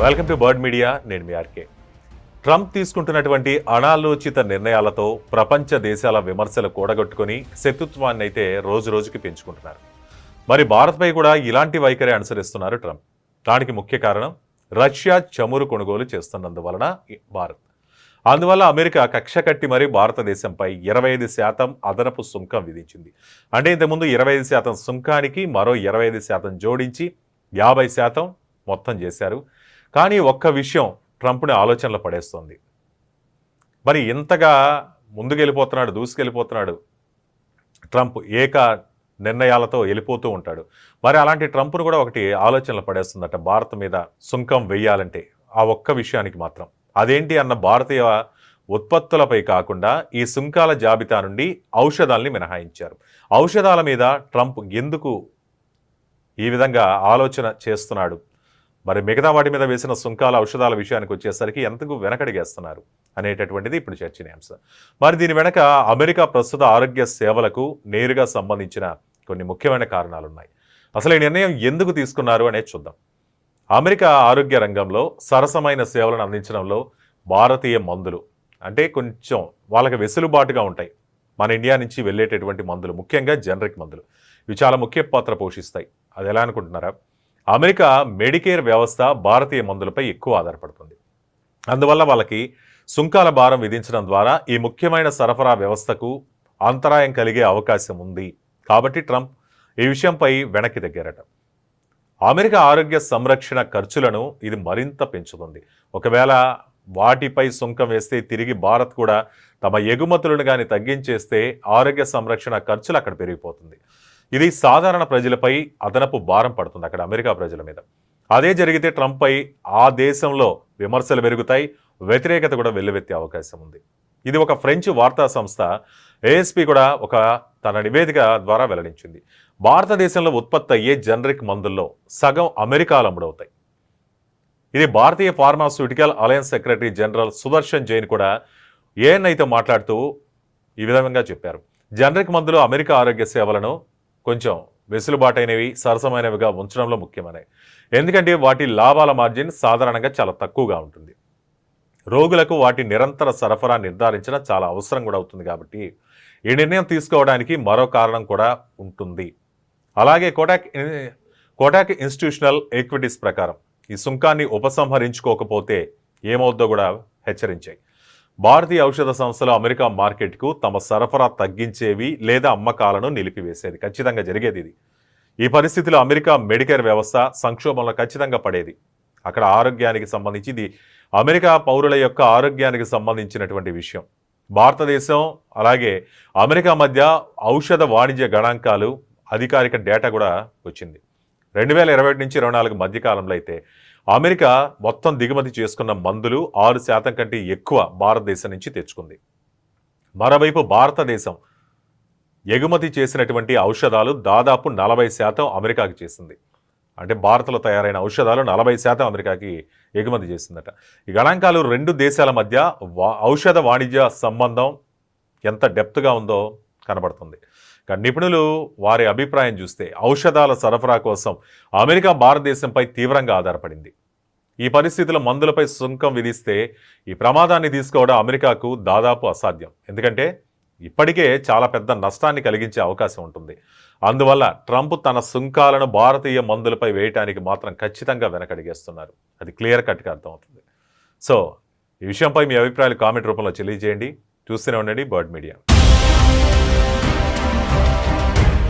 Welcome to bird media నేను మీ RK. Trump తీసుకుంటున్నటువంటి అనాలోచిత నిర్ణయాలతో ప్రపంచ దేశాల విమర్శలు కూడగొట్టుకొని శత్రుత్వాన్ని అయితే రోజు రోజుకి పెంచుకుంటున్నారు. మరి భారత్పై కూడా ఇలాంటి వైఖరి అనుసరిస్తున్నారు ట్రంప్. దానికి ముఖ్య కారణం రష్యా చమురు కొనుగోలు చేస్తున్నందువలన భారత్. అందువల్ల అమెరికా కక్ష కట్టి మరీ భారతదేశంపై ఇరవై ఐదు శాతం అదనపు సుంకం విధించింది. అంటే ఇంతకుముందు ఇరవై ఐదు శాతం సుంకానికి మరో ఇరవై ఐదు శాతం జోడించి యాభై శాతం మొత్తం చేశారు. కానీ ఒక్క విషయం ట్రంప్ని ఆలోచనలు పడేస్తుంది. మరి ఇంతగా ముందుకెళ్ళిపోతున్నాడు దూసుకెళ్ళిపోతున్నాడు ట్రంప్ ఏక నిర్ణయాలతో వెళ్ళిపోతూ ఉంటాడు. మరి అలాంటి ట్రంప్ను కూడా ఒకటి ఆలోచనలు పడేస్తుందట భారత్ మీద సుంకం వెయ్యాలంటే ఆ ఒక్క విషయానికి మాత్రం. అదేంటి అన్న భారతీయ ఉత్పత్తులపై కాకుండా ఈ సుంకాల జాబితా నుండి ఔషధాల్ని మినహాయించారు. ఔషధాల మీద ట్రంప్ ఎందుకు ఈ విధంగా ఆలోచన చేస్తున్నాడు? మరి మిగతా వాటి మీద వేసిన సుంకాల ఔషధాల విషయానికి వచ్చేసరికి ఎంతకు వెనకడిగేస్తున్నారు అనేటటువంటిది ఇప్పుడు చర్చనీయాంశం. మరి దీని వెనక అమెరికా ప్రస్తుత ఆరోగ్య సేవలకు నేరుగా సంబంధించిన కొన్ని ముఖ్యమైన కారణాలు ఉన్నాయి అసలు ఈ నిర్ణయం ఎందుకు తీసుకున్నారు అనేది చూద్దాం. అమెరికా ఆరోగ్య రంగంలో సరసమైన సేవలను అందించడంలో భారతీయ మందులు అంటే కొంచెం వాళ్ళకి వెసులుబాటుగా ఉంటాయి. మన ఇండియా నుంచి వెళ్ళేటటువంటి మందులు ముఖ్యంగా జనరిక్ మందులు. ఇవి చాలా ముఖ్య పాత్ర పోషిస్తాయి. అది ఎలా అనుకుంటున్నారా? అమెరికా మెడికేర్ వ్యవస్థ భారతీయ మందులపై ఎక్కువ ఆధారపడుతుంది. అందువల్ల వాళ్ళకి సుంకాల భారం విధించడం ద్వారా ఈ ముఖ్యమైన సరఫరా వ్యవస్థకు అంతరాయం కలిగే అవకాశం ఉంది. కాబట్టి ట్రంప్ ఈ విషయంపై వెనక్కి తగ్గారట అమెరికా ఆరోగ్య సంరక్షణ ఖర్చులను ఇది మరింత పెంచుతుంది. ఒకవేళ వాటిపై సుంకం వేస్తే తిరిగి భారత్ కూడా తమ ఎగుమతులను కానీ తగ్గించేస్తే ఆరోగ్య సంరక్షణ ఖర్చులు అక్కడ పెరిగిపోతుంది. ఇది సాధారణ ప్రజలపై అదనపు భారం పడుతుంది అక్కడ అమెరికా ప్రజల మీద. అదే జరిగితే ట్రంప్పై ఆ దేశంలో విమర్శలు పెరుగుతాయి వ్యతిరేకత కూడా వెల్లువెత్తే అవకాశం ఉంది. ఇది ఒక ఫ్రెంచ్ వార్తా సంస్థ ఏఎస్పి కూడా ఒక తన నివేదిక ద్వారా వెల్లడించింది. భారతదేశంలో ఉత్పత్తి అయ్యే జనరిక్ మందుల్లో సగం అమెరికాలో అమ్ముడవుతాయి. ఇది భారతీయ pharmaceutical alliance secretary general Sudarshan Jain కూడా ఏఎన్ఐతో మాట్లాడుతూ ఈ విధంగా చెప్పారు. జనరిక్ మందులు అమెరికా ఆరోగ్య సేవలను కొంచెం వెసులుబాటైనవి సరసమైనవిగా ఉంచడంలో ముఖ్యమైనవి ఎందుకంటే వాటి లాభాల మార్జిన్ సాధారణంగా చాలా తక్కువగా ఉంటుంది. రోగులకు వాటి నిరంతర సరఫరా నిర్ధారించడం చాలా అవసరం కూడా అవుతుంది కాబట్టి ఈ నిర్ణయం తీసుకోవడానికి మరో కారణం కూడా ఉంటుంది. అలాగే కోటాక్ కోటాక్ ఇన్స్టిట్యూషనల్ ఈక్విటీస్ ప్రకారం ఈ సుంకాన్ని ఉపసంహరించుకోకపోతే ఏమవుద్దో కూడా హెచ్చరించాయి. భారతీయ ఔషధ సంస్థలు అమెరికా మార్కెట్కు తమ సరఫరా తగ్గించేవి లేదా అమ్మకాలను నిలిపివేసేది. ఖచ్చితంగా జరిగేది ఇది. ఈ పరిస్థితిలో అమెరికా మెడికేర్ వ్యవస్థ సంక్షోభంలో ఖచ్చితంగా పడేది. అక్కడ ఆరోగ్యానికి సంబంధించి ఇది అమెరికా పౌరుల యొక్క ఆరోగ్యానికి సంబంధించినటువంటి విషయం. భారతదేశం అలాగే అమెరికా మధ్య ఔషధ వాణిజ్య గణాంకాలు అధికారిక డేటా కూడా వచ్చింది. రెండు వేల ఇరవై నుంచి ఇరవై నాలుగు మధ్యకాలంలో అయితే అమెరికా మొత్తం దిగుమతి చేసుకున్న మందులు ఆరు శాతం కంటే ఎక్కువ భారతదేశం నుంచి తెచ్చుకుంది. మరోవైపు భారతదేశం ఎగుమతి చేసినటువంటి ఔషధాలు దాదాపు నలభై శాతం అమెరికాకి చేసింది. అంటే భారత్లో తయారైన ఔషధాలు నలభై శాతం అమెరికాకి ఎగుమతి చేసిందట. ఈ గణాంకాలు రెండు దేశాల మధ్య వా- ఔషధ వాణిజ్య సంబంధం ఎంత డెప్త్గా ఉందో కనబడుతుంది. నిపుణులు వారి అభిప్రాయం చూస్తే ఔషధాల సరఫరా కోసం అమెరికా భారతదేశంపై తీవ్రంగా ఆధారపడింది. ఈ పరిస్థితిలో మందులపై సుంకం విధిస్తే ఈ ప్రమాదాన్ని తీసుకోవడం అమెరికాకు దాదాపు అసాధ్యం. ఎందుకంటే ఇప్పటికే చాలా పెద్ద నష్టాన్ని కలిగించే అవకాశం ఉంటుంది. అందువల్ల ట్రంప్ తన సుంకాలను భారతీయ మందులపై వేయటానికి మాత్రం ఖచ్చితంగా వెనకడిగేస్తున్నారు. అది క్లియర్ కట్గా అర్థమవుతుంది. సో ఈ విషయంపై మీ అభిప్రాయాలు కామెంట్ రూపంలో తెలియజేయండి. చూస్తూనే ఉండండి బర్డ్ మీడియా.